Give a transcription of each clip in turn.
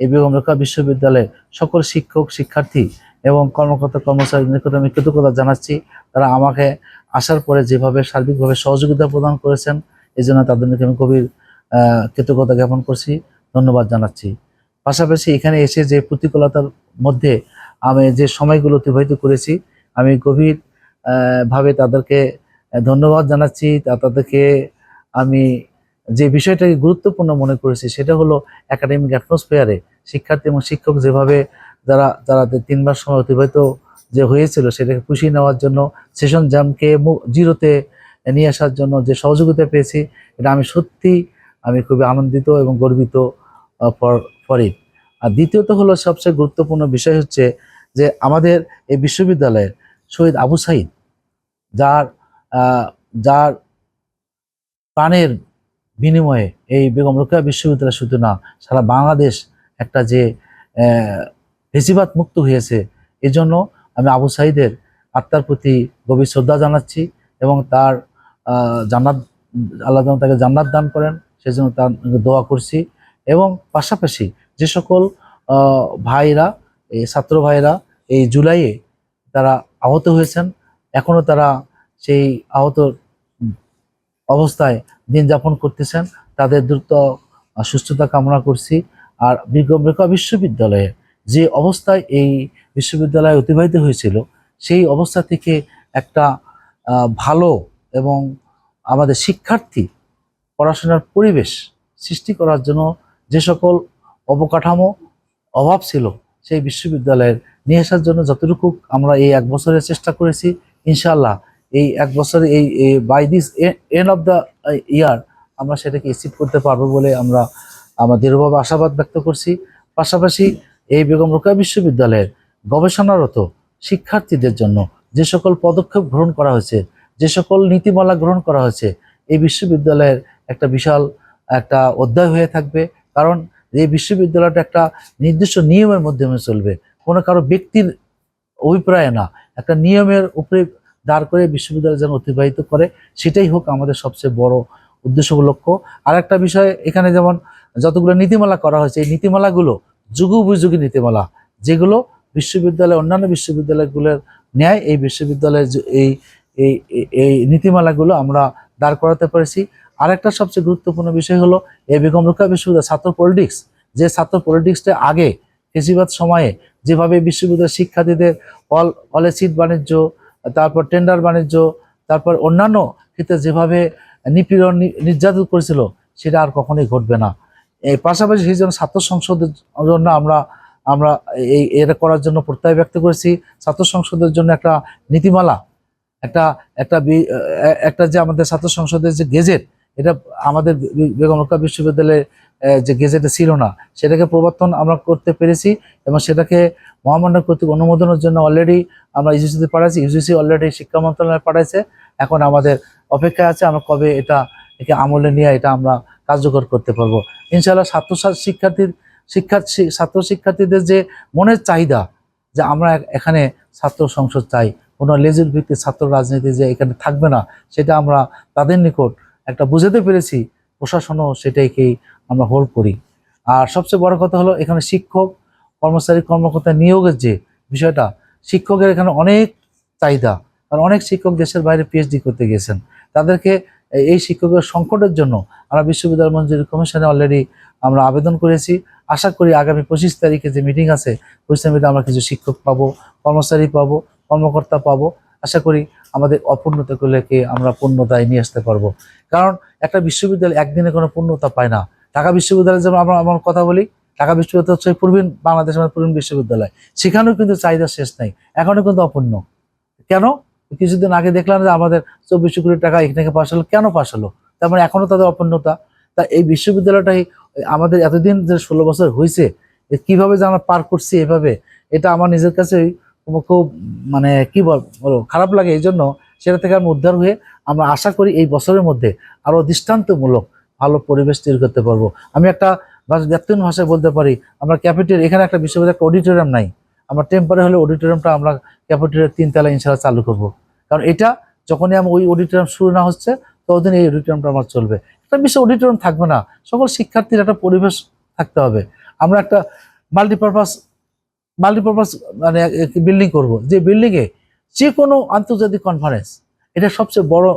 এই বেগম রোকা বিশ্ববিদ্যালয়ের সকল শিক্ষক, শিক্ষার্থী এবং কর্মকর্তা কর্মচারীদের নিকট আমি কৃতজ্ঞতা জানাচ্ছি। তারা আমাকে আসার পরে যেভাবে সার্বিকভাবে সহযোগিতা প্রদান করেছেন এই জন্য তাদের নিকট আমি গভীর কৃতজ্ঞতা জ্ঞাপন করছি, ধন্যবাদ জানাচ্ছি। পাশাপাশি এখানে এসে যে প্রতিকূলতার মধ্যে আমি যে সময়গুলো অতিবাহিত করেছি, আমি গভীর ভাবে তাদেরকে ধন্যবাদ জানাচ্ছি। তাদেরকে আমি যে বিষয়টাকে গুরুত্বপূর্ণ মনে করেছি, সেটা হলো একাডেমিক অ্যাটমসফিয়ারে শিক্ষার্থী এবং শিক্ষক যেভাবে যারা যারা যে তিন মাস সময় অতিবাহিত যে হয়েছিল সেটাকে পুষিয়ে নেওয়ার জন্য সেশন জ্যামকে মু- জিরোতে নিয়ে আসার জন্য যে সহযোগিতা পেয়েছি, এটা আমি সত্যি আমি খুবই আনন্দিত এবং গর্বিত ফর ইট আর দ্বিতীয়ত হলো সবচেয়ে গুরুত্বপূর্ণ বিষয় হচ্ছে যে আমাদের এই বিশ্ববিদ্যালয়ের শহীদ আবু সাইদ, যার যার প্রাণের বিনিময়ে এই বেগম রোকেয়া বিশ্ববিদ্যালয় শুধু না, সারা বাংলাদেশ একটা যে ফেসিবাদ মুক্ত হয়েছে, এজন্য আমি আবু সাইদের আত্মার প্রতি গভীর শ্রদ্ধা জানাচ্ছি এবং তার জান্নাত, আল্লাহ যেন তাকে জান্নাত দান করেন, সেজন্য তার দোয়া করছি এবং পাশাপাশি যে সকল ভাইরা এই ছাত্র ভাইরা এই জুলাইয়ে তারা আহত হয়েছেন এখনও তারা সেই আহত অবস্থায় দিন যাপন করতেছেন, তাদের দ্রুত সুস্থতা কামনা করছি। আর বিজ্ঞ- বিশ্ববিদ্যালয়ে যে অবস্থায় এই বিশ্ববিদ্যালয় অতিবাহিত হয়েছিল, সেই অবস্থা থেকে একটা ভালো এবং আমাদের শিক্ষার্থী পড়াশোনার পরিবেশ সৃষ্টি করার জন্য যে সকল অবকাঠামো অভাব ছিল, সেই বিশ্ববিদ্যালয়ের নিয়ে আসার জন্য যতটুকু আমরা এই এক বছরের চেষ্টা করেছি ইনশাল্লাহ এই এক বছরে এই by this end of the year আমরা সেটাকে অ্যাচিভ করতে পারব বলে আমরা আমরা দৃঢ়ভাবে আশাবাদ ব্যক্ত করছি। পাশাপাশি এই বেগম রোকেয়া বিশ্ববিদ্যালয়ের গবেষণারত শিক্ষার্থীদের জন্য যে সকল পদক্ষেপ গ্রহণ করা হয়েছে, যে সকল নীতিমালা গ্রহণ করা হয়েছে, এই বিশ্ববিদ্যালয়ের একটা বিশাল একটা অধ্যায় হয়ে থাকবে। কারণ এই বিশ্ববিদ্যালয়টা একটা নির্দিষ্ট নিয়মের মাধ্যমে চলবে। কোনো কারও ব্যক্তির অভিপ্রায় না। একটা নিয়মের উপরে দাঁড় করে বিশ্ববিদ্যালয় যেন অতিবাহিত করে, সেটাই হোক আমাদের সবচেয়ে বড় উদ্দেশ্য লক্ষ্য। আর একটা বিষয় এখানে যেমন যতগুলো নীতিমালা করা হয়েছে, এই নীতিমালাগুলো যুগোপযোগী নীতিমালা, যেগুলো বিশ্ববিদ্যালয়, অন্যান্য বিশ্ববিদ্যালয়গুলোর ন্যায় এই বিশ্ববিদ্যালয়ের এই এই, এই- নীতিমালাগুলো আমরা দাঁড় করাতে পেরেছি। আরেকটা সবচেয়ে গুরুত্বপূর্ণ বিষয় হলো এই বেগম রোকেয়া বিশ্ববিদ্যালয় ছাত্র পলিটিক্স। যে ছাত্র পলিটিক্সটা আগে ফেসিবাদ সময়ে যেভাবে বিশ্ববিদ্যালয়ের শিক্ষার্থীদের অল অলে সিট বাণিজ্য, তারপর টেন্ডার বাণিজ্য, তারপর অন্যান্য ক্ষেত্রে যেভাবে নিপীড়ন নির্যাতন করেছিল, সেটা আর কখনোই ঘটবে না। এই পাশাপাশি সেই জন্য ছাত্র সংসদের জন্য আমরা আমরা এই এটা করার জন্য প্রত্যয় ব্যক্ত করেছি। ছাত্র সংসদের জন্য একটা নীতিমালা, একটা একটা একটা যে আমাদের ছাত্র সংসদের যে গেজেট, এটা আমাদের বেগম রোকেয়া বিশ্ববিদ্যালয়ে যে গেজেটে ছিল না, সেটাকে প্রবর্তন আমরা করতে পেরেছি এবং সেটাকে মহামান্য কর্তৃক অনুমোদনের জন্য অলরেডি আমরা ইউজিসিতে পাঠাইছি। ইউজিসি অলরেডি শিক্ষা মন্ত্রণালয়ে পাঠাইছে। এখন আমাদের অপেক্ষা আছে আমরা কবে এটা, একে আমলে নিয়ে এটা আমরা কার্যকর করতে পারব। ইনশাআল্লাহ ছাত্র শিক্ষার্থীর শিক্ষার্থী ছাত্র শিক্ষার্থীদের যে মনের চাহিদা, যে আমরা এখানে ছাত্র সংসদ চাই, কোনো লেজুর ভিত্তিক ছাত্র রাজনীতি যে এখানে থাকবে না, সেটা আমরা তাদের নিকট একটা বুঝাতে পেরেছি, প্রশাসনও সেটাকেই আমরা হোল্ড করি। আর সবচেয়ে বড় কথা হলো এখানে শিক্ষক, কর্মচারী, কর্মকর্তা নিয়োগের যে বিষয়টা, শিক্ষকের এখানে অনেক চাহিদা। কারণ অনেক শিক্ষক দেশের বাইরে পিএইচডি করতে গেছেন। তাদেরকে এই শিক্ষকের সংকটের জন্য আমরা বিশ্ববিদ্যালয় মঞ্জুরি কমিশনে অলরেডি আমরা আবেদন করেছি। আশা করি আগামী পঁচিশ তারিখে যে মিটিং আছে, পঁচিশ তারিখে আমরা কিছু শিক্ষক পাবো, কর্মচারী পাবো, কর্মকর্তা পাবো। আশা করি আমাদের অপূর্ণতাগুলোকে আমরা পূর্ণতায় নিয়ে আসতে পারব। কারণ একটা বিশ্ববিদ্যালয় একদিনে কোনো পূর্ণতা পায় না। ঢাকা বিশ্ববিদ্যালয়ে যেমন আমরা আমার কথা বলি, ঢাকা বিশ্ববিদ্যালয় হচ্ছে পূর্বীন বাংলাদেশ পূর্বীন বিশ্ববিদ্যালয়। সেখানেও কিন্তু চাহিদা শেষ নাই। এখনও কিন্তু অপূর্ণ। কেন? কিছুদিন আগে দেখলাম যে আমাদের চব্বিশ কোটি টাকা এখানে পাশ হলো। কেন পাশ হলো? তার মানে এখনও তাদের অপূর্ণতা। তা এই বিশ্ববিদ্যালয়টাই আমাদের এতদিন যে ষোলো বছর হয়েছে কীভাবে যে আমরা পার করছি এভাবে, এটা আমার নিজের কাছে খুব মানে কি বল খারাপ লাগে। এই জন্য সেটা থেকে আমি উদ্ধার হয়ে আমরা আশা করি এই বছরের মধ্যে আরও দৃষ্টান্তমূলক ভালো পরিবেশ তৈরি করতে পারব। আমি একটা ব্যক্তিগত ভাষায় বলতে পারি, আমরা ক্যাপিটাল এখানে একটা বিশ্ববিদ্যালয়, একটা অডিটোরিয়াম নাই। আমরা টেম্পারে হলে অডিটোরিয়ামটা আমরা ক্যাপিটালের তিনতলা ইনশাল্লাহ চালু করব। কারণ এটা যখনই আমার ওই অডিটোরিয়াম শুরু না হচ্ছে, ততদিন এই অডিটোরিয়ামটা আমার চলবে। একটা বিশ্ব অডিটোরিয়াম থাকবে না। সকল শিক্ষার্থীর একটা পরিবেশ থাকতে হবে। আমরা একটা মাল্টিপারপাস মাল্টিপারপাস মানে বিল্ডিং করব। যে বিল্ডিংয়ে যে কোনো আন্তর্জাতিক কনফারেন্স এটা সবচেয়ে বড়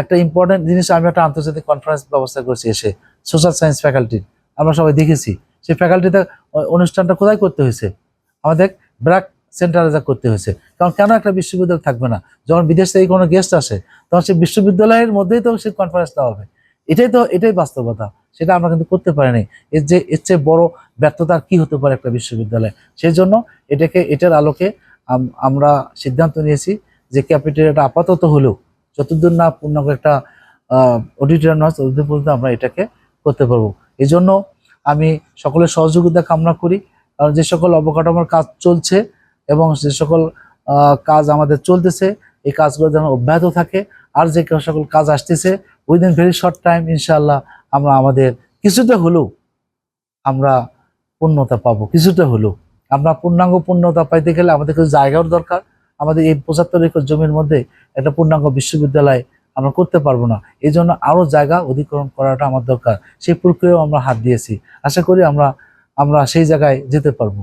একটা ইম্পর্টেন্ট জিনিস। আমি একটা আন্তর্জাতিক কনফারেন্স ব্যবস্থা করেছি এসে সোশ্যাল সায়েন্স ফ্যাকাল্টির আমরা সবাই দেখেছি। সেই ফ্যাকাল্টিতে অনুষ্ঠানটা কোথায় করতে হয়েছে? আমাদের ব্র্যাক সেন্টারে যা করতে হয়েছে। কারণ কেন একটা বিশ্ববিদ্যালয় থাকবে না? যখন বিদেশ থেকে কোনো গেস্ট আসে, তখন সেই বিশ্ববিদ্যালয়ের মধ্যেই তো সেই কনফারেন্সটা হবে। এটাই তো, এটাই বাস্তবতা। সেটা আমরা কিন্তু করতে পারিনি। এর যে, এর চেয়ে বড় ব্যর্থতা আর কি হতে পারে একটা বিশ্ববিদ্যালয়ে? সেই জন্য এটাকে, এটার আলোকে আমরা সিদ্ধান্ত নিয়েছি যে ক্যাপিটালটা আপাতত হলেও যতদূর না পূর্ণাঙ্গ একটা অডিটোরিয়াম নয় ততদিন পর্যন্ত আমরা এটাকে করতে পারব। এই জন্য আমি সকলের সহযোগিতা কামনা করি। কারণ যে সকল অবকাঠামোর কাজ চলছে এবং যে সকল কাজ আমাদের চলতেছে, এই কাজগুলো যেন অব্যাহত থাকে। আর যে সকল কাজ আসতেছে উইদিন ভেরি শর্ট টাইম ইনশাল্লাহ আমরা আমাদের কিছুটা হলেও আমরা পূর্ণতা পাবো, কিছুটা হলেও। আমরা পূর্ণাঙ্গ পূর্ণতা পাইতে গেলে আমাদের কিছু জায়গার দরকার। আমাদের এই পঁচাত্তর একর জমির মধ্যে একটা পূর্ণাঙ্গ বিশ্ববিদ্যালয় আমরা করতে পারব না। এই জন্য আরও জায়গা অধিকরণ করাটা আমার দরকার। সেই প্রক্রিয়াও আমরা হাত দিয়েছি। আশা করি আমরা আমরা সেই জায়গায় যেতে পারব।